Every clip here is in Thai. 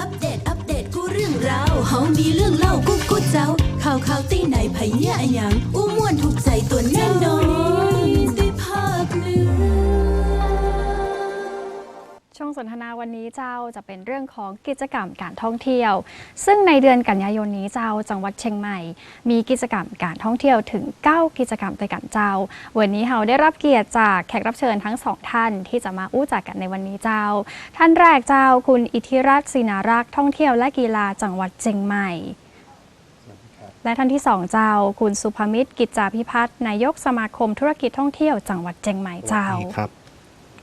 อัปเดต อัปเดต กูเรื่องราว เฮามีเรื่องเล่ากูกูเจ้า ข่าวข่าวตีไหนไผเนี่ยอะหยังอู้ สนทนาวันนี้เจ้าจะเป็นเรื่องของกิจกรรมการท่องเที่ยว ซึ่งในเดือนกันยายนนี้เจ้าจังหวัดเชียงใหม่ มีกิจกรรมการท่องเที่ยวถึง 9 กิจกรรมด้วยกันเจ้า วันนี้เราได้รับเกียรติจากแขกรับเชิญทั้งสองท่านที่จะมาอู้จักกันในวันนี้เจ้า ท่านแรกเจ้าคุณอิทธิรัตน์ศินารักษ์ท่องเที่ยวและกีฬาจังหวัดเชียงใหม่และท่านที่สองเจ้า คุณสุภมิตรกิจจาพิพัฒน์นายกสมาคมธุรกิจท่องเที่ยวจังหวัดเชียงใหม่เจ้าครับ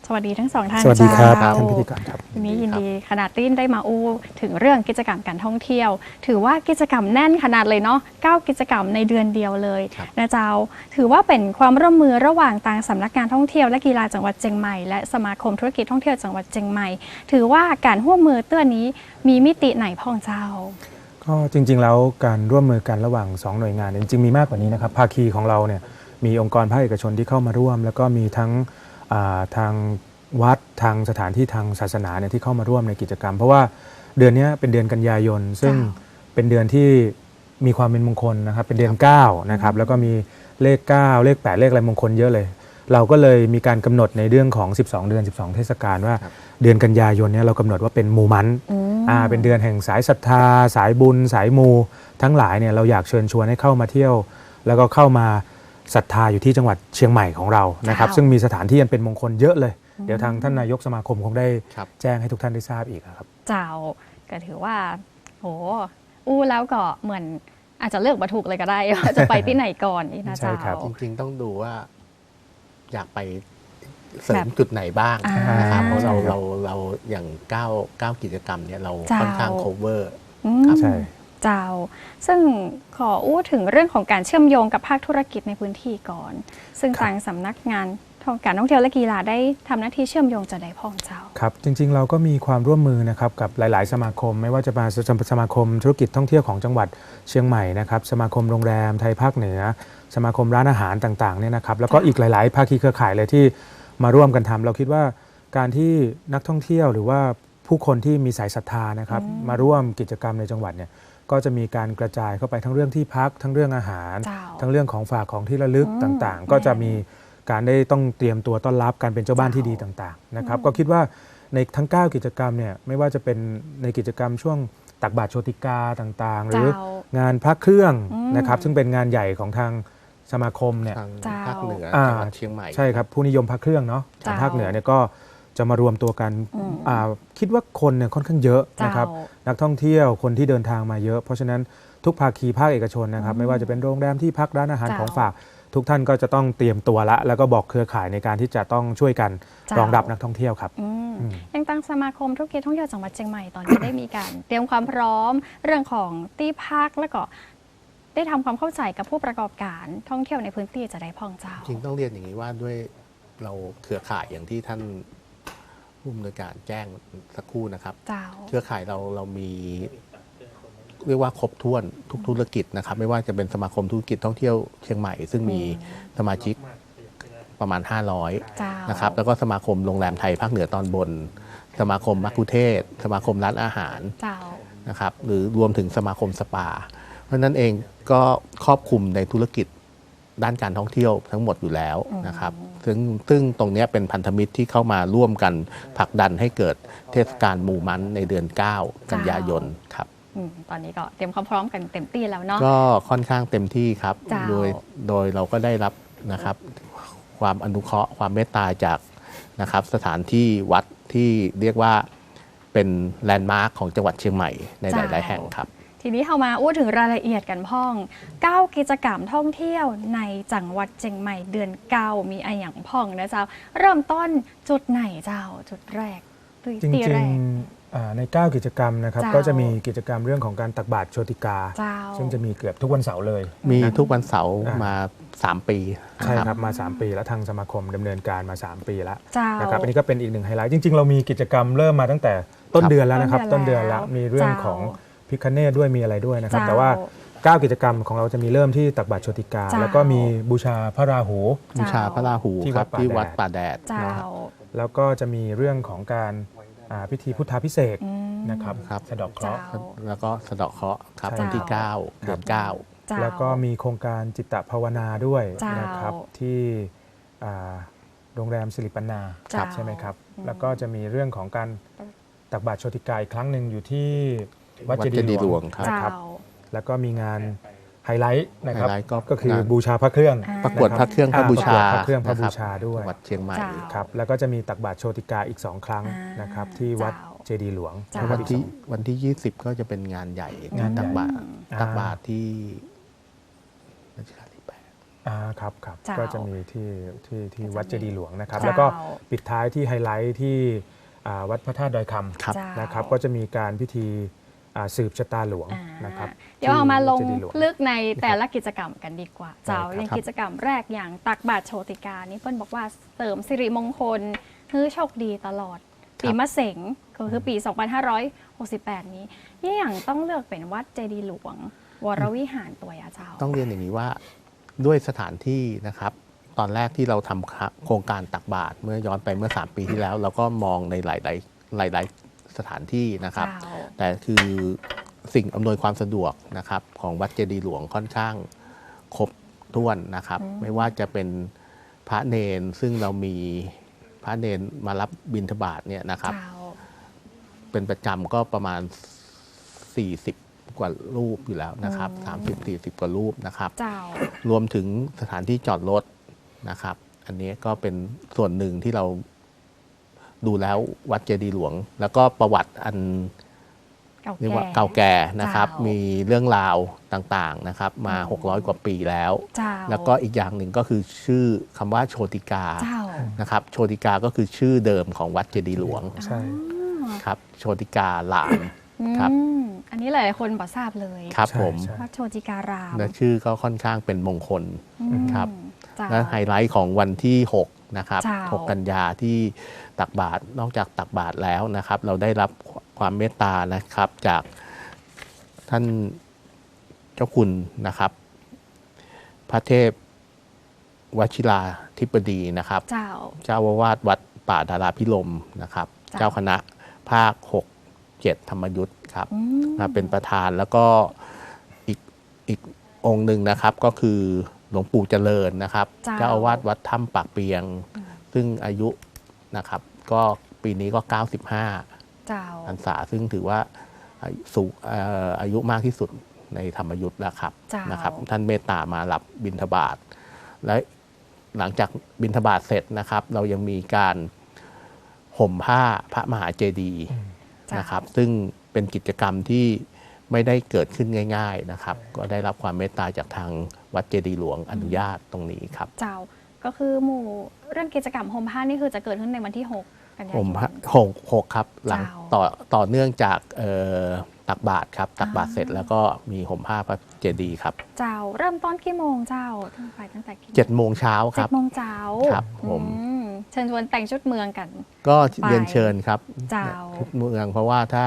สวัสดีทั้งสองท่านสวัสดีครับเจ้ท่านพิธีกรครับวันนี้ยินดีขนาดติ้นได้มาอู้ถึงเรื่องกิจกรรมการท่องเที่ยว ถือว่ากิจกรรมแน่นขนาดเลยเนาะ9กิจกรรมในเดือนเดียวเลยครับนะเจ้า ถือว่าเป็นความร่วมมือระหว่างทางสำนักงานท่องเที่ยวและกีฬาจังหวัดเชียงใหม่และสมาคมธุรกิจท่องเที่ยวจังหวัดเชียงใหม่ ถือว่าการร่วมมือเตื้อนี้มีมิติไหนพ่องเจ้าก็จริงๆแล้วการร่วมมือกันระหว่าง 2 หน่วยงานเนี่ยจริงๆมีมากกว่านี้นะครับภาคีของเราเนี่ยมีองค์กรภาคเอกชนที่เข้ามาร่วม แล้วก็มีทั้งอ่า ทางวัดทางสถานที่ทางศาสนาเนี่ยที่เข้ามาร่วมในกิจกรรม เพราะว่าเดือนเนี้ยเป็นเดือนกันยายน ซึ่งจ้าเป็นเดือนที่มีความเป็นมงคลนะครับ เป็นเดือน9นะครับแล้วก็มีเลข 9 เลข 8 เลขอะไรมงคลเยอะเลย เราก็เลยมีการกำหนดในเรื่องของ 12 เดือน 12 เทศกาลว่าครับเดือนกันยายนเนี่ยเรากำหนดว่าเป็นมูมันอ่าเป็นเดือนแห่งสายศรัทธา สายบุญ สายมู ทั้งหลายเนี่ยเราอยากเชิญชวนให้เข้ามาเที่ยว แล้วก็เข้ามา ศรัทธาอยู่ที่จังหวัดเชียงใหม่ของเรานะครับจ้าซึ่งมีสถานที่อันเป็นมงคลเยอะเลย เดี๋ยวทางท่านนายกสมาคมคงได้ครับแจ้งให้ทุกท่านได้ทราบอีกครับ เจ้าก็ถือว่าโหอู้แล้วก็เหมือนอาจจะเลือกมาถูกเลยก็ได้ว่าจะไปที่ไหนก่อนนี่นะใช่เจ้าครับจริงๆต้องดูว่า อยากไปเสริแบมบจุดไหนบ้างอ่านนะครับเพราะเราใช่ครับเราเราอย่างเก้าเก้ากิจกรรมเนี่ยเราเจ้าค่อนข้าง cover อืมใช่ เจ้า ซึ่งขออู้ถึงเรื่องของการเชื่อมโยงกับภาคธุรกิจในพื้นที่ก่อน ซึ่งครับทางสำนักงานท่องการท่องเที่ยวและกีฬาได้ทำหน้าที่เชื่อมโยงจะได้พ่องเจ้าครับจริง ๆ เราก็มีความร่วมมือนะครับกับหลาย ๆ สมาคม ไม่ว่าจะมาสสมาคมธุรกิจท่องเที่ยวของจังหวัดเชียงใหม่นะครับสมาคมโรงแรมไทยภาคเหนือ สมาคมร้านอาหารต่างๆเนี่ยนะครับแล้วก็ค่ะอีกหลาย ๆ ภาคีเครือข่ายเลยที่มาร่วมกันทำเราคิดว่าการที่นักท่องเที่ยวหรือว่าผู้คนที่มีสายศรัทธานะครับมาร่วมกิจกรรมในจังหวัดเนี่ย ก็จะมีการกระจายเข้าไปทั้งเรื่องที่พัก ทั้งเรื่องอาหารเจ้าทั้งเรื่องของฝากของที่ระลึกอืมต่างๆ ก็จะมีการได้ต้องเตรียมตัวต้อนรับการเป็นเจ้าบ้านที่ดีต่างๆนะครับก็คิดว่าในทั้ง 9 กิจกรรมเนี่ยไม่ว่าจะเป็นในกิจกรรมช่วงตักบาตรโชติกาต่างๆ หรือเจ้างานพระเครื่องอืมนะครับซึ่งเป็นงานใหญ่ของทางสมาคมเนี่ยทางเจ้าภาคเหนืออ่าจังหวัดเชียงใหม่ใช่ครับผู้นิยมพระเครื่องเนาะเจ้าทางภาคเหนือเนี่ยก็จะมารวมตัวกันอืมอ่าคิดว่าคนเนี่ยค่อนข้างเยอะเจ้านะครับ นักท่องเที่ยวคนที่เดินทางมาเยอะ เพราะฉะนั้นทุกภาคีภาคเอกชนนะครับอืมไม่ว่าจะเป็นโรงแรมที่พักร้านอาหารเจ้าของฝาก ทุกท่านก็จะต้องเตรียมตัวละ แล้วก็บอกเครือข่ายในการที่จะต้องช่วยกันเจ้ารองรับนักท่องเที่ยวครับอืมอืมยังตั้งสมาคมธุรกิจท่องเที่ยวจังหวัดเชียงใหม่ตอนนี้ได้มีการเตรียมความพร้อมเรื่องของที่พักแล้วก็ได้ทำความเข้าใจกับผู้ประกอบการท่องเที่ยวในพื้นที่จะได้พ่องเจ้า จริงต้องเรียนอย่างนี้ว่าด้วยเราเครือข่ายอย่างที่ท่าน ผู้อำนวยการแจ้งสักครู่นะครับ เจ้า เครือข่ายเราเรามี เรียกว่าครบถ้วนทุกธุรกิจนะครับ ไม่ว่าจะเป็นสมาคมธุรกิจท่องเที่ยวเชียงใหม่ ซึ่งมีสมาชิกประมาณ เจ้า500 นะครับ แล้วก็สมาคมโรงแรมไทยภาคเหนือตอนบน สมาคมมักคุเทศก์สมาคมร้านอาหาร เจ้า นะครับหรือรวมถึงสมาคมสปา เพราะฉะนั้นเองก็ครอบคลุมในธุรกิจ ด้านการท่องเที่ยวทั้งหมดอยู่แล้วนะครับซึ่งซึ่งตรงเนี้ยเป็นพันธมิตรที่เข้ามาร่วมกันผลักดันให้เกิดเทศกาลหมู่มันในเดือน 9 กันยายนครับอืมตอนนี้ก็เตรียมความพร้อมกันเต็มที่แล้วเนาะก็ค่อนข้างเต็มที่ครับเจ้าโดยโดยเราก็ได้รับนะครับ ความอนุเคราะห์ความเมตตาจากนะครับ สถานที่วัดที่เรียกว่าเป็นแลนด์มาร์คของจังหวัดเชียงใหม่ในหลาย ๆ แห่งครับ ทีนี้เรามาอู้ถึงรายละเอียดกันพ่อง9กิจกรรมท่องเที่ยวในจังหวัดเชียงใหม่เดือน9มีอะไรอย่างพ่องนะเจ้า เริ่มต้นจุดไหนเจ้าจุดแรกตุยจริตีงแรกๆอ่าใน 9 กิจกรรมนะครับเจ้าก็จะมีกิจกรรมเรื่องของการตักบาตรโชติกาเจ้าซึ่งจะมีเกือบทุกวันเสาร์เลย มีนะทุกวันเสาร์อ่ามมา 3 ปีนะใช่ครับมา 3 ปีแล้วทางสมาคมดำเนินการมา 3 ปีแล้วเจ้านะครับอันนี้ก็เป็นอีกหนึ่งไฮไลท์จริง ๆ เรามีกิจกรรมเริ่มมาตั้งแต่ต้นเดือนแล้วนะครับ ต้ต้นนเดืเดืออนนแล้แล้ววมีเรื่องเจ้าของ พิคเนตด้วยมีอะไรด้วยนะครับเจ้าแต่ว่า 9 กิจกรรมของเราจะมีเริ่มที่ตักบาตรโชติกา เจ้า แล้วก็มีบูชาพระราหู บูชาพระราหูที่ควัรัดบป่าที่แดดวัดป่าแดด เจ้านะครับแล้วก็จะมีเรื่องของการอ่าพิธีพุทธาพิเศษกอืม นะครับครับ สะเดอกเคราะห์ เจ้า แล้วก็สะเดาะเคราะห์ครับใช่วันที่ เจ้า 9 เดือนเก้า เจ้า แล้วก็มีโครงการจิตตภาวนาด้วยเจ้านนะครับที่อ่าโรงแรมสิริปันนาเจ้าใช่ไหมครับ อืมแล้วก็จะมีเรื่องของการตักบาตรโชติกาอีกครั้งหนึ่งอยู่ที่ วัดวัดเจเจดีดีย์ย์หหลลววงงครับเจ้านะครับ แล้วก็มีงานไฮไลท์นะครับไฮไลท์ก็ก็คืองานบูชาพระเครื่องอ่าประกวดพระเครื่องพระอ่าบูชาประกวดพระเครื่องพระนบูชาด้วยจังหวัดเชียงใหม่เจ้าครับแล้วก็จะมีตักบาตรโชติกาอีก 2 ครั้งอ่านนะครับที่วัดเจ้าเจดีย์หลวงเจ้าแล้ววันที่อีกสองวันที่ 20 ก็จะเป็นงานใหญ่งานใหญ่ตักบาตรอ่าตักบาตรที่รัชกาลที่แปดอ่าครับครับเจ้าก็จะมีที่ที่ที่ก็จะวัดเจดีย์หลวงนะครับเจ้าแล้วก็ปิดท้ายที่ไฮไลท์ที่อ่าวัดพระธาตุดอยคครับเจ้าำนะครับ ก็จะมีการพิธีอ่า สืบชะตาหลวงอ่านะครับเดี๋ยวเอามาลงที่เจดีย์หวลึกในแต่ละกิจกรรมกันดีกว่า เจ้าได้ครับอย่างกิจกรรมแรกอย่างตักบาตรโชติกานี่เพิ่นบอกว่าเสริมสิริมงคลฮือโชคดีตลอด ปีมะเสงก็คือปี 2568 นี้นี่อย่างต้องเลือกเป็นวัดเจดีย์หลวง วรวิหารตัวยาเจ้าต้องเรียนอย่างนี้ว่าด้วยสถานที่นะครับตอนแรกที่เราทำโครงการตักบาตรเมื่อย้อนไปเมื่อ 3 ปีที่แล้ว เราก็มองในหลาย ๆ หลายๆ สถานที่นะครับเจ้าแต่คือสิ่งอำนวยความสะดวกนะครับของวัดเจดีย์หลวงค่อนข้างครบถ้วนนะครับ ไม่ว่าจะเป็นพระเนนซึ่งเรามีพระเนนมารับบิณฑบาตเนี่ยนะครับเจ้าเป็นประจำก็ประมาณ 40 กว่ารูปอยู่แล้วนะครับ 30-40 กว่ารูปนะครับเจ้ารวมถึงสถานที่จอดรถนะครับ อันนี้ก็เป็นส่วนหนึ่งที่เรา ดูแล้ววัดเจดีย์หลวง แล้วก็ประวัติอันเก่าเรียกแก่ว่าเก่าแก่นะครับเจ้ามีมีเรื่องราวต่างๆนะครับ มา 600 กว่าปีแล้วเจ้าแล้วก็อีกอย่างหนึ่งก็คือชื่อคำว่าโชติกาเจ้านะครับ โชติกาก็คือชื่อเดิมของวัดเจดีย์หลวงใช่ครับโชติกาหลานอืครับมอันนี้หลายๆคนบอกทราบเลยครับใช่ผมใช่วัดโชติการามและชื่อก็ค่อนข้างเป็นมงคลอืมครับเจ้าและไฮไลท์ของวันที่ 6 นะครับเจ้า6กันยาที่ ตักบาตรนอกจากตักบาตรแล้วนะครับ เราได้รับความเมตตานะครับจากท่านเจ้าคุณนะครับ พระเทพวชิราธิบดีนะครับ เจ้าเจ้าอาวาสวัดป่าดาราพิลมนะครับเจ้าเจ้าคณะภาค 6 7 ธรรมยุทธ์ครับอืมมาเป็นประธานแล้วก็อีกอีกองค์หนึ่งนะครับก็คือหลวงปู่เจริญนะครับ เจ้าเจ้าอาวาสวัดถ้ำปากเปียง ซึ่งอายุนะครับ ก็ปีนี้ก็ 95 เจ้าพรรษาซึ่งถือว่าอายุสูงเอ่ออายุมากที่สุดในธรรมยุทธ์แล้วครับเจ้านนะครับ ท่านเมตตามารับบิณฑบาตและหลังจากบิณฑบาตเสร็จนะครับ เรายังมีการห่มผ้าพระมหาเจดีย์เจ้านะครับ ซึ่งเป็นกิจกรรมที่ไม่ได้เกิดขึ้นง่าย ๆนะครับ ก็ได้รับความเมตตาจากทางวัดเจดีย์หลวงอนุญาตตรงนี้ครับ เจ้าก็คือหมู่เรื่องกิจกรรมโฮมผ้านี่คือจะเกิดขึ้นในวันที่6กันยายน ผมหกหกครับหลังเจ้าต่อต่อเนื่องจากเอ่อตักบาตรครับ ตักบาตรอ่าเสร็จแล้วก็มีห่มผ้าพระเจดีย์ครับ เจ้าเริ่มต้นกี่โมงเจ้าตั้งไปตั้งแต่กี่เจ็ดโมงเช้าคเจ็รัดบโมงเช้าครับผมอืมเชิญชวนแต่งชุดเมืองกัน ก็ไปเรียนเชิญครับเจ้าทุกเมืองเพราะว่าถ้า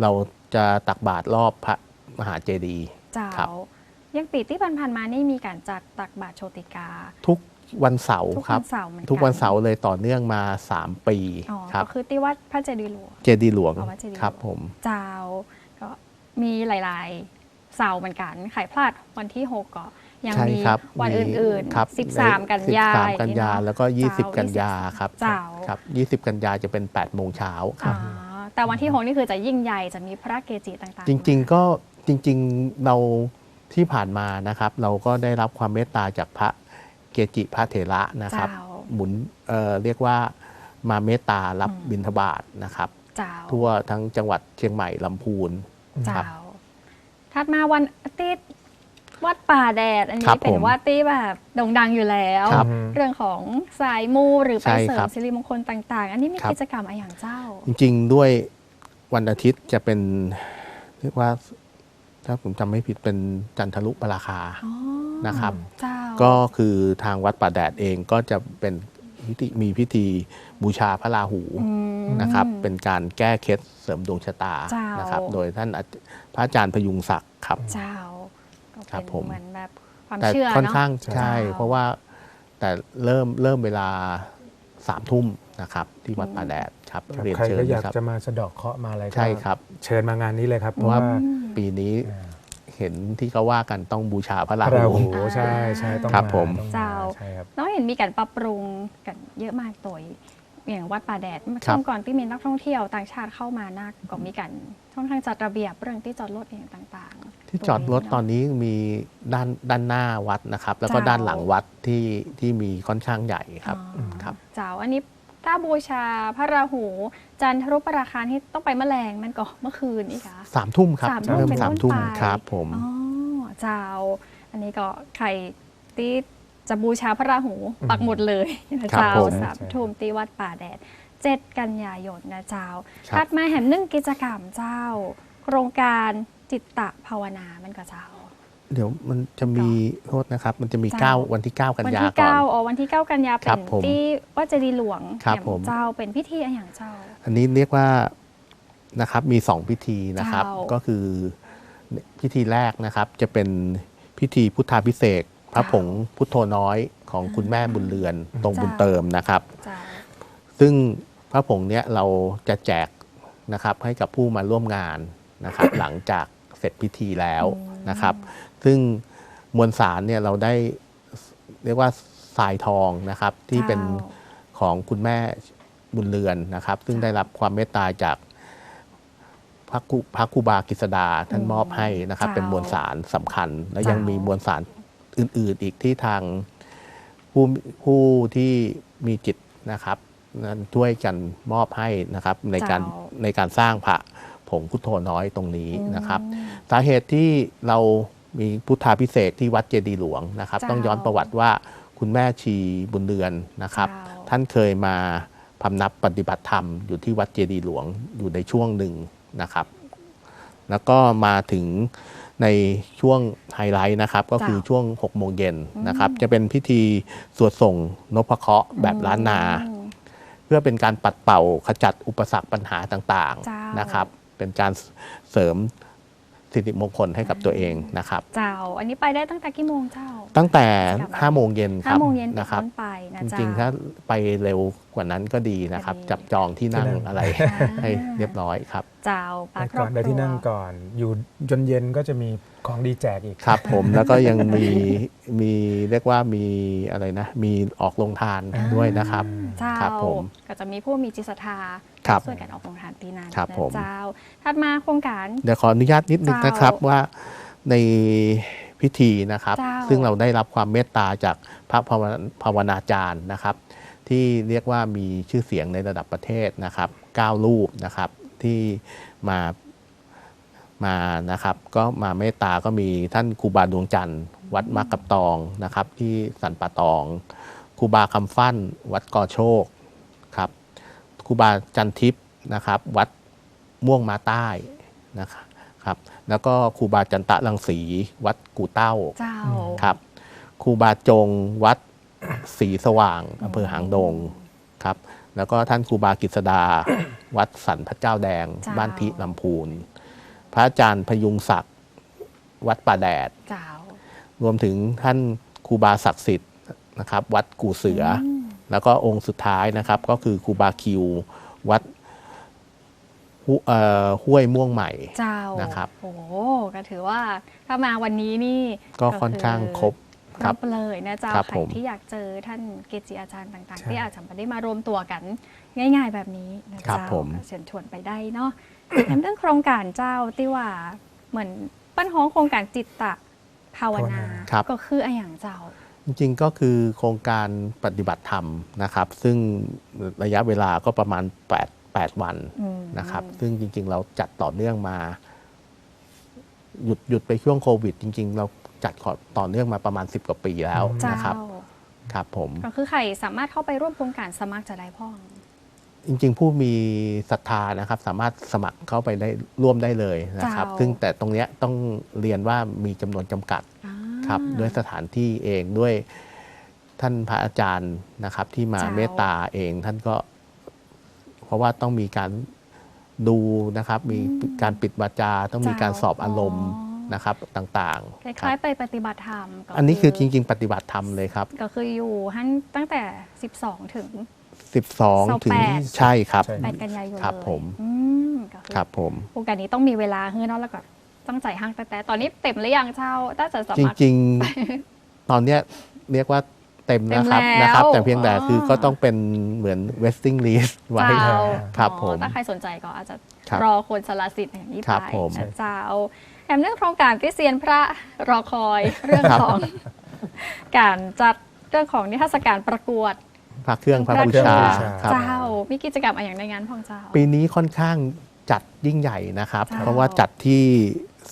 เราจะตักบาตรรอบพระมหาเจดีย์เจ้าครับยังปีที่ผ่านๆมานี่มีการจัดตักบาตรโชติกา ทุก วันเสาร์ทุกครัวับ นเสาร์เหมือนกันทุกวันเสาร์เลยต่อเนื่องมา 3 ปีอ๋อครับก็คือที่วัดพระเจดีย์หลวง เจดีย์หลวงอ๋อวัดเจดีย์หลวง ครับผม เจ้าก็มีหลาย ๆ เสาร์เหมือนกันขายพลาดวันที่ 6ก็ยังใช่มีครับวันมีอื่น ครับๆ 13 กันยาสิบสามกันยาอย่งเงี้เอะแล้วก็เจ้า20 กันยาครับเจ้าครับ 20 กันยาจะเป็น 8 โมงเช้าคอ๋รัอบแต่วันที่ 6 นี่คือจะยิ่งใหญ่จะมีพระเกจิต่างๆจริงๆก็จริงๆเราที่ผ่านมานะครับ เราก็ได้รับความเมตตาจากพระ เกจิพระเถระนะครับเจ้าหมุนเอ่อเรียกว่ามาเมตตารับอืมบิณฑบาตนะครับเจ้าทั่วทั้งจังหวัดเชียงใหม่ลำพูนคเจ้ารับถัดมาวันอาทิตย์วัดป่าแดด อันครันี้บเป็นผมวัดที่แบบโด่งดังอยู่แล้วครับเรื่องของสายมูหรือไปใช่เสริครัมบสิริมงคลต่าง ๆ อันนี้มีครับกิจกรรมอะไรอย่างเจ้า จริง ๆ ด้วยวันอาทิตย์จะเป็นเรียกว่าถ้าผมจำไม่ผิดเป็นจันทรุปราคาอ๋อนะครับเจ้า ก็คือทางวัดป่าแดดเองก็จะเป็นพิธีมีพิธีบูชาพระราหูอืมนะครับเป็นการแก้เคล็ดเสริมดวงชะตาเจ้าน นะครับโดยท่านอาจพระอาจารย์พยุงศักดิ์ครับ เจ้าก็ครัเป็บนผม เหมือนแบบความแต่เชื่อค่อนเนาะ ข้างใช่เจ้าเพราะว่าแต่เริ่มเริ่มเวลาสามทุ่มนะครับที่วัดป่าแดดครับครับเรียนใครเชิญก็อยากครับจะมาสะเดอกเคราะห์มาอะไรก็ใช่ครับ เชิญมางานนี้เลยครับเพเพราะราะว่า ว่าปีนี้อ่า เห็นที่เขาว่ากันต้องบูชาพระพราระราหูหูใช่ใช่ต้องครับมาผม ต้องเจ้า ใช่ครับน้องเห็นมีการปรับปรุงกันเยอะมากตัวอย่างวัดป่าแดดครับช่วงก่อนที่มีนักท่องเที่ยวต่างชาติเข้ามานักก็มีการค่อนข้างจัดระเบียบเรื่องที่จอดรถอย่างต่างๆที่จอดรถตอนนี้มีด้านด้านหน้าวัดนะครับ แล้วก็เจ้าด้านหลังวัดที่ที่มีค่อนข้างใหญ่ครับ อ๋อครับ เจ้าอันนี้ ถ้าบูชาพระราหู จันทรุปราคาที่ต้องไปแมลงมันก็เมื่อคืนนี่ค่ะสามทุ่มครับสามทุ่มเริ่มเป็นสามต้นทุ่มไปครับผมอ๋อเจ้า อันนี้ก็ใครที่จะบูชาพระราหูปักหมดเลยนะครับเจ้าผมสามทุ่มที่วัดป่าแดดเจ็ดกันยายนนะเจ้าครับถัดมาแห่งหนึ่งกิจกรรมเจ้า โครงการจิตตะภาวนามันก็เจ้า เดี๋ยวมันจะมีโทษนะครับ มันจะมี เจ้า 9 วันที่ 9 กันวันยาที่ก่อนเก้าอ๋อวันที่ 9 กันยาครัเป็บนผมที่วัดเจดีย์หลวงครับแห่งผม เจ้าเป็นพิธีอะไรอย่างเจ้า อันนี้เรียกว่านะครับมีสองพิธีนะครับ เจ้าก็คือพิธีแรกนะครับจะเป็นพิธีพุทธาพิเศษกพระเจ้าผงพุทโธน้อยของคุณแม่บุญเรือนตรงเจ้าบุญเติมนะครับ เจ้า ซึ่งพระผงเนี้ยเราจะแจกนะครับให้กับผู้มาร่วมงานนะครับ หลังจากเสร็จพิธีแล้ว นะครับ ซึ่งมวลสารเนี่ยเราได้เรียกว่าทรายทองนะครับที่เป็นเจ้าของคุณแม่บุญเรือนนะครับ ซึ่งได้รับความเมตตาจากพระครูพระครูบากิษดาท่านมอบให้นะครับเจ้าเป็นมวลสารสำคัญ และยังเจ้ามีมีมวลสารอื่น ๆ อีกที่ทางผู้ผู้ที่มีจิตนะครับนั้นช่วยกันมอบให้นะครับในการเจ้าในการสร้างพระ ผงพุทโธน้อยตรงนี้นะครับอืมสาเหตุที่เรามีพุทธาพิเศษกที่วัดเจดีย์หลวงนะครับเจ้าต้องย้อนประวัติว่าคุณแม่ชีบุญเรือนนะครับเจ้าท่านเคยมาพำนับปฏิบัติธรรมอยู่ที่วัดเจดีย์หลวงอยู่ในช่วงหนึ่งนะครับ แล้วก็มาถึงในช่วงไฮไลท์นะครับ ก็คือเจ้าช่วง6โมงเย็นนะครับ จะเป็นพิธีสวดส่งนพเคราะห์แบบล้านนาอืมเพื่อเป็นการปัดเป่าขจัดอุปสรรคปัญหาต่างเจ้าๆนะครับ เป็นการเสริมสิริมงคลให้กับตัวเองนะครับ เจ้า อันนี้ไปได้ตั้งแต่กี่โมงเจ้า ตั้งแต่ครับ5โมงเย็นคห้ารับโมงเย็นเป็นนะครับต้นไปนะจเจ้าริงๆถ้าไปเร็วกว่านั้นก็ดีนะครับก็ดีจับจองที่นั่งที่นั่งอะไรอ่าให้เรียบร้อยครับ เจ้าปาได้ครก่ออบนคได้รัที่นั่งวก่อน อยู่จนเย็นก็จะมีของดีแจกอีกครับ ผมแล้วก็ยังมีมี เรียกว่ามีอะไรนะมีออกลงทานด้วยนะครับ เจ้าครับผมก็จะมีผู้มีจิตศรัทธาครับช่วยกันออกโรงทานที่นั่นครับนะผม เจ้าถัดมาโครงการ เดี๋ยวขออนุญาตนิดนึงเจ้านนะครับว่าในพิธีนะครับ เจ้า ซึ่งเราได้รับความเมตตาจากพระภาวนาภาวนาจารย์นะครับ ที่เรียกว่ามีชื่อเสียงในระดับประเทศนะครับ 9 รูปนะครับที่มา มานะครับก็มาเมตตาก็มีท่านครูบาดวงจันทร์ วัดมักกับตองนะครับที่สันป่าตองครูบาคำฟั่น วัดกอโชคครับครูบาจันทิพย์นะครับ วัดม่วงมาใต้นะครับครับแล้วก็ครูบาจันตะลังสี วัดกู่เต้าเจ้าครับครูบาจงวัดศรีสว่างอำเภอหางดงครับแล้วก็ท่านครูบากิษดา วัดสันพระเจ้าแดงเจ้าบ้านทิลำพูน พระอาจารย์พยุงศักดิ์วัดป่าแดด เจ้ารวมถึงท่านครูบาศักดิ์สิทธิ์นะครับ วัดกู่เสืออมแล้วก็องค์สุดท้ายนะครับ ก็คือครูบาคิว วัดห้วเอ่อห้วยม่วงใหม่ เจ้านะครับ โอ้โหก็ถือว่าถ้ามาวันนี้นี่ก็ค่อนข้างครบคครรับ บเลยนะเจ้าครับใครผมที่อยากเจอท่านเกจิอาจารย์ต่างใช่ๆ ที่อาจจะไม่ได้มารวมตัวกันง่าย ๆ แบบนี้นะครับเจ้าผมก็เชิญชวนไปได้เนาะ ในเรื่องโครงการเจ้าที่ว่าเหมือนปั้นห้องโครงการจิตตะภาวนา ครับ ก็คืออะไรอย่างเจ้า จริงๆก็คือโครงการปฏิบัติธรรมนะครับ ซึ่งระยะเวลาก็ประมาณ 8 8 วันอืม นะครับ ซึ่งจริงๆ เราจัดต่อเนื่องมา หยุดหยุดไปช่วงโควิด จริง ๆ เราจัดขอต่อเนื่องมาประมาณ 10 กว่าปีแล้วเจ้านะครับ ครับผม ก็คือใครสามารถเข้าไปร่วมโครงการสมัครจะได้พ่อง จริงๆ ผู้มีศรัทธานะครับสามารถสมัครเข้าไปได้ร่วมได้เลยนะครับเจ้าซึ่งแต่ตรงเนี้ยต้องเรียนว่ามีจำนวนจำกัดอ่าครับด้วยสถานที่เองด้วยท่านพระอาจารย์นะครับที่มาเจ้า เมตตาเองท่านก็ เพราะว่าต้องมีการดูนะครับ มีการปิดวาจา ต้องมีการสอบอารมณ์นะครับต่างคๆคล้ารัยบๆไปปฏิบัติธรรมก็อันนี้คือจริง ๆ ปฏิบัติธรรมเลยครับ ก็คืออยู่หันตั้งแต่ 12 ถึง 12 ถึง28ใช่ครับใช่แปดกันยายนครับเลยผมอืมก็คือครับผมโครงการนี้ต้องมีเวลาเฮือเนาะแล้วก็ต้องจ่ายห้างแต่แต่ตอนนี้เต็มหรือยังเจ้าถ้าจะสจมัคร ริง ๆ ตอนเนี้ยเรียกว่าเต็มแล้วครับเต็มแล้วนะครับ แต่เพียงแต่อ๋อคือก็ต้องเป็นเหมือน waiting list ไว้ เจ้าครับอ๋อผมถ้าใครสนใจก็อาจจะครับรอคนสละสิทธิ์อย่างนี้ครัไปบผมนะเจ้าแถมเรื่องโครงการที่เซียนพระรอคอยเรื่องครับ ของ การจัดเรื่องของนิทรรศการประกวด พระเครื่องพระบูชาครับเจ้ามีกิจกรรมอะไรอย่างในงานของเจ้า ปีนี้ค่อนข้างจัดยิ่งใหญ่นะครับเจ้าเพราะว่าจัดที่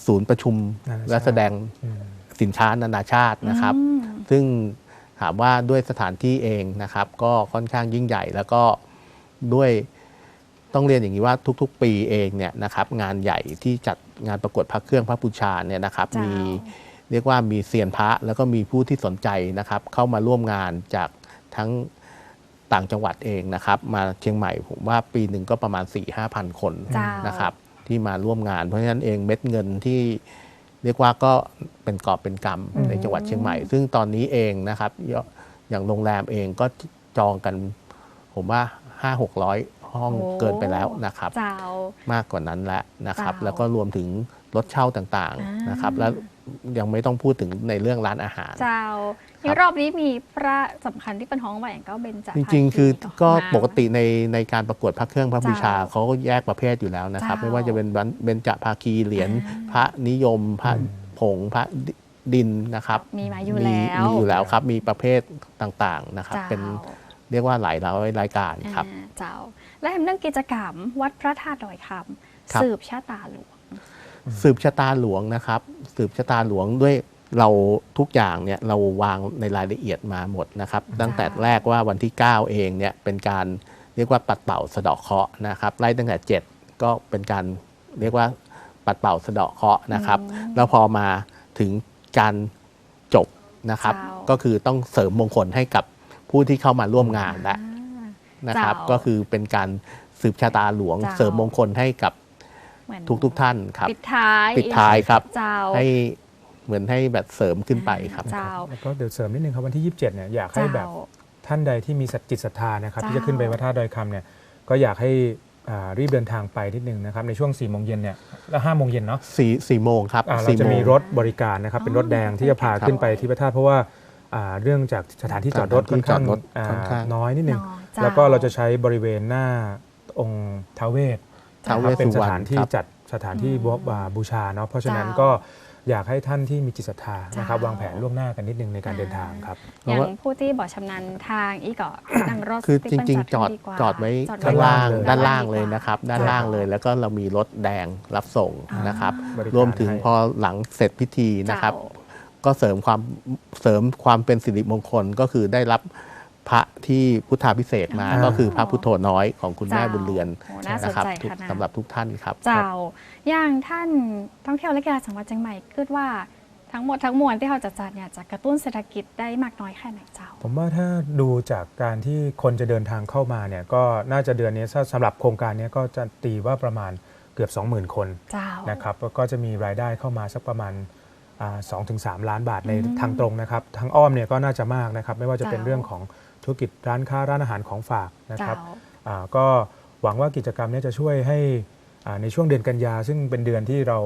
ศูนย์ประชุมนานาชาติและแสดงอืมสินค้านานาชาตินะครับอืมซึ่งถามว่าด้วยสถานที่เองนะครับ ก็ค่อนข้างยิ่งใหญ่แล้วก็ด้วยต้องเรียนอย่างนี้ว่าทุกๆ ปีเองเนี่ยนะครับงานใหญ่ที่จัดงานประกวดพระเครื่องพระบูชาเนี่ยนะครับเจ้ามีมีเรียกว่ามีเซียนพระแล้วก็มีผู้ที่สนใจนะครับ เข้ามาร่วมงานจากทั้ง ต่างจังหวัดเองนะครับ มาเชียงใหม่ผมว่าปีหนึ่งก็ประมาณ 4 5 0 0 0 คนเจ้าน นะครับที่มาร่วมงาน เพราะฉะนั้นเองเม็ดเงินที่เรียกว่าก็เป็นกอบเป็นกำในจังหวัดเชียงใหม่ ซึ่งตอนนี้เองนะครับยอย่างโรงแรมเองก็จองกัน ผมว่า 5 6 0 0 ห้องโอ้เกินไปแล้วนะครับ เจ้า มากกว่านั้นแล้วนะครับเจ้าแล้วก็รวมถึงรถเช่าต่างอ่าๆนนะครับ แล้วยังไม่ต้องพูดถึงในเรื่องร้านอาหาร เจ้า ในรอบนี้มีพระสำคัญที่เป็นห้องแหวนก็เป็นจากจริง ๆ คือก็มาปกติในในการประกวดพระเครื่องพระบูชาเจ้าเขาก็แยกประเภทอยู่แล้วนะครับเจ้าไม่ว่าจะเป็นเบญจภาคีเหรียญอ่าพระนิยมพระอืมผงพระดินนะครับ มีมาอยู่มีแล้วมีอยู่แล้วครับมีประเภทต่างๆนะครับเจ้าเป็นเรียกว่าหลายร้อยรายการครับอ่าเจ้า และแถมเรื่องกิจกรรมวัดพระธาตุดอยคครับำสืบชะตาหลวง สืบชะตาหลวงนะครับ สืบชะตาหลวงด้วย เราทุกอย่างเนี่ยเราวางในรายละเอียดมาหมดนะครับ ตั้งแต่แรกว่าวันที่ 9 เองเนี่ยเป็นการเรียกว่าปัดเป่าสะเดาะเคราะห์นะครับไล่ตั้งแต่ 7 ก็เป็นการเรียกว่าปัดเป่าสะเดาะเคราะห์นะครับ แล้วพอมาถึงการจบนะครับเจ้าก็คือต้องเสริมมงคลให้กับผู้ที่เข้ามาร่วมงานแล้วอ่านะครับเจ้าก็คือเป็นการสืบชะตาหลวงเจ้าเสริมมงคลให้กับเหมือนทุกๆท่านครับ ปิดท้ายปิดท้ายครับเจ้าให้ เหมือนให้แบบเสริมขึ้นไปครับ เจ้า แล้วก็เดี๋ยวเสริมนิดนึงครับวันที่ 27เนี่ยอยากให้เจ้าแบบท่านใดที่มีสัจจิตศรัทธานะครับเจ้าที่จะขึ้นไปวัดท่าตุดอยคำเนี่ยก็อยากให้อ่ารีบเดินทางไปนิดนึงนะครับในช่วง4ี่โมงเย็นเนี่ยแล้วห้าโมงเย็นเนาะสี่สี่โมงครับอ่าเราสี่จะโง มีรถบริการนะครับเป็นรถแดงที่จะพาครับขึ้นไปที่พระธาตุเพราะว่าอ่าเรื่องจากสถานที่จอดรถสถานที่ค่อนข้างจอดรถอ่าค่อนข้าง น้อยนิดนึง น้อยเจ้า แล้วก็เราจะใช้บริเวณหน้าองค์ท้าวเวส ท้าวเวสนะครับเป็นสุสวรรณถานที่ครับ จัดสถานที่บูอ่าบูชาเนาะเพราะฉะนั้นเจ้า ก็ อยากให้ท่านที่มีจิตศรัทธานะครับเจ้าวางแผนล่วงหน้ากันนิดนึงในการอ่าเดินทางครับอย่างผู้ที่บอกชำนาญทางอีกก็นั่งรถคือจที่เป็นริง ๆ จอดกว่าจอดไว้จอดข้างล่างไว้ด้านล่างดีกว่เลยนะครับ ด้านเจ้าล่างเลยแล้วก็เรามีรถแดงรับส่งนะครับบริการรวมถึงให้พอหลังเสร็จพิธีนะครับเจ้าก็เสริมความเสริมความเป็นสิริมงคลก็คือได้รับ พระที่พุทธาพิเศษกมาอ่าก็คือพระพุทโธน้อยของคุณแม่เจ้าบุญเรือนโอ้น่าสนนะครับใจทุกขนาดสำหรับทุกท่านครับ เจ้าอย่างท่านท่องเที่ยวและกีฬาจังหวัดเชียงใหม่คิดว่าทั้งหมดทั้งมวลที่เราจะจัดเนี่ยจะกระตุ้นเศรษฐกิจได้มากน้อยแค่ไหนเจ้า ผมว่าถ้าดูจากการที่คนจะเดินทางเข้ามาเนี่ยก็น่าจะเดือนนี้ถ้าสำหรับโครงการนี้ก็จะตีว่าประมาณเกือบ 20,000 คนเจ้านะครับแล้วก็จะมีรายได้เข้ามาสักประมาณสองถึงสามล้านบาทในอืมทางตรงนะครับทางอ้อมเนี่ยก็น่าจะมากนะครับไม่ว่าจะเป็นเจ้าเรื่องของ ธุรกิจร้านค้าร้านอาหารของฝากนะครับเจ้าอ่าก็หวังว่ากิจกรรมเนี้จะช่วยให้อ่าในช่วงเดือนกันยา ซึ่งเป็นเดือนที่เรา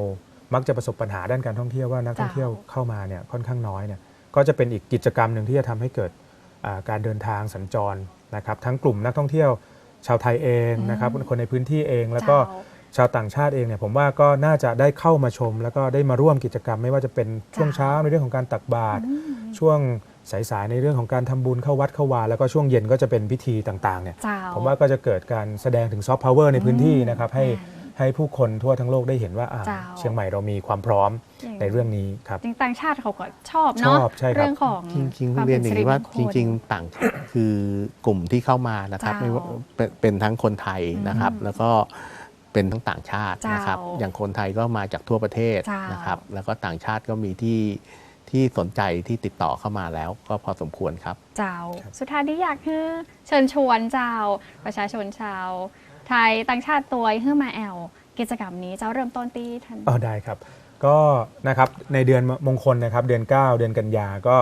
มักจะประสบปัญหาด้านการท่องเที่ยวว่านักท่องเที่ยวเข้ามาเนี่ยค่อนข้างน้อยเนี่ยก็จะเป็นอีกกิจกรรมหนึ่งที่จะทำให้เกิดอ่าการเดินทางสัญจรนะครับทั้งกลุ่มนักท่องเที่ยวชาวไทยเองนะครับอืมคนในพื้นที่เอง แล้วก็เจ้าชาวต่างชาติเองเนี่ยผมว่าก็น่าจะได้เข้ามาชม แล้วก็ได้มาร่วมกิจกรรม ไม่ว่าจะเป็นช่วงจ้าเช้าในเรื่องของการตักบาตรอืมช่วง สายๆในเรื่องของการทำบุญเข้าวัดเข้าวา แล้วก็ช่วงเย็นก็จะเป็นพิธีต่างๆเนี่ยเจ้าผมว่าก็จะเกิดการแสดงถึงซอฟต์พาวเวอร์ในพื้นที่นะครับให้แม่นให้ผู้คนทั่วทั้งโลกได้เห็นว่าอ่าเจ้าเชียงใหม่เรามีความพร้อมในเรื่องนี้ครับจริงต่างชาติเขาก็ชอบเนาะชอบใช่ครับเรื่องของจริงควๆเรียนอย่างนี้ว่าป็จสิมคลริง ๆ ต่างชาติคือกลุ่มที่เข้ามานะครับเจ้าไม่ว่าเป็นเป็นทั้งคนไทยนะครับอืมแล้วก็เป็นทั้งต่างชาตินะครับเจ้าอย่างคนไทยก็มาจากทั่วประเทศเจ้านนะครับ แล้วก็ต่างชาติก็มีที่ ที่สนใจที่ติดต่อเข้ามาแล้วก็พอสมควรครับ เจ้าครับสุดท้ายที่อยากให้เชิญชวนเจ้า ประชาชนชาว ไทยต่างชาติตัวเฮือมาแอลกิจกรรมนี้เจ้าเริ่มต้นที่ทันอ๋อได้ครับ ก็นะครับในเดือนมงคลนะครับ เดือน 9 เดือนกันยาก็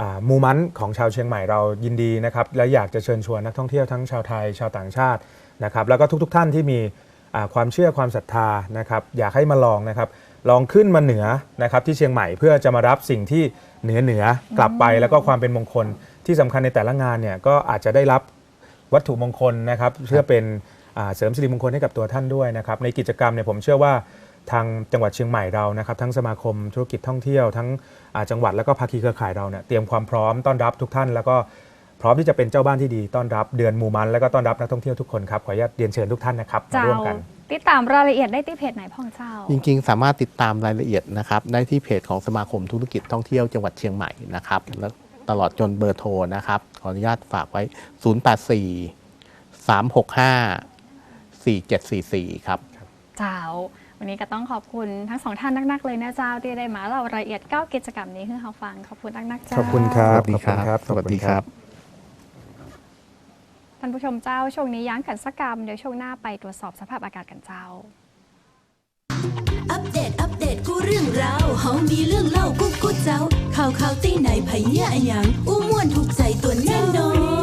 อ่ามูมันของชาวเชียงใหม่เรายินดีนะครับ และอยากจะเชิญชวนนักท่องเที่ยวทั้งชาวไทยชาวต่างชาตินะครับ แล้วก็ทุกๆท่านที่มีอ่าความเชื่อความศรัทธานะครับ อยากให้มาลองนะครับ ลองขึ้นมาเหนือนะครับที่เชียงใหม่เพื่อจะมารับสิ่งที่เหนือเหนือกลับไปแล้วก็ความเป็นมงคลที่สำคัญในแต่ละงานเนี่ยก็อาจจะได้รับวัตถุมงคลนะครับเพื่อเป็นอ่าเสริมสิริมงคลให้กับตัวท่านด้วยนะครับในกิจกรรมเนี่ยผมเชื่อว่าทางจังหวัดเชียงใหม่เรานะครับทั้งสมาคมธุรกิจท่องเที่ยวทั้งอ่าจังหวัดแล้วก็ภาคีเครือข่ายเราเนี่ยเตรียมความพร้อมต้อนรับทุกท่าน แล้วก็พร้อมที่จะเป็นเจ้าบ้านที่ดีต้อนรับเดือนมูมัน แล้วก็ต้อนรับนักท่องเที่ยวทุกคนครับขออนุญาตเรียนเชิญทุกท่านนะครับมาเจ้าร่วมกัน ติดตามรายละเอียดได้ที่เพจไหนพ่องเจ้า จริงๆ สามารถติดตามรายละเอียดนะครับได้ที่เพจของสมาคมธุรกิจท่องเที่ยวจังหวัดเชียงใหม่นะครับแล้วตลอดจนเบอร์โทรนะครับ ขออนุญาตฝากไว้ 084 365 4744 ครับ เจ้า วันนี้ก็ต้องขอบคุณทั้งสองท่านนักๆเลยนะเจ้าที่ได้มาเล่ารายละเอียดเก้ากิจกรรมนี้ให้เราฟังขอบคุณนักๆเจ้า ขอบคุณครับ สวัสดีครับขอบคุณครับสวัสดีครับ ท่านผู้ชมเจ้า ช่วงนี้ย้างกันสักกรรม เดี๋ยวช่วงหน้าไปตรวจสอบสภาพอากาศกันเจ้า อัปเดต อัปเดต กูเรื่องราว เฮา มีเรื่องเล่ากูกูเจ้า ข่าวข่าวตีไหนไผเหี้ยอะหยังอู้ม่วนถูกใจตัวแน่นอน